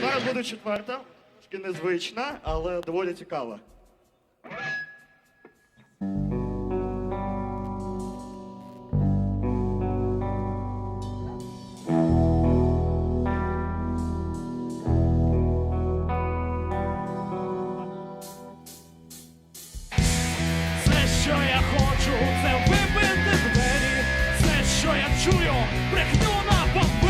Зараз буде четверта, трошки незвична, але доволі цікава. Хочу це вибити двері, все, що я чую, брехню на бомби.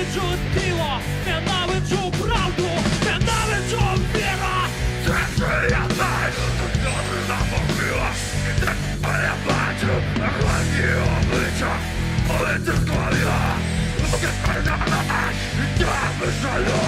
ненавиджу тіло, ненавиджу правду, ненавиджу віра. Це що я знаю, що ти запомнила, і те, що я бачу, на хладні обличчя, коли ти склавіла, поки ти на нас, і тебе жалю.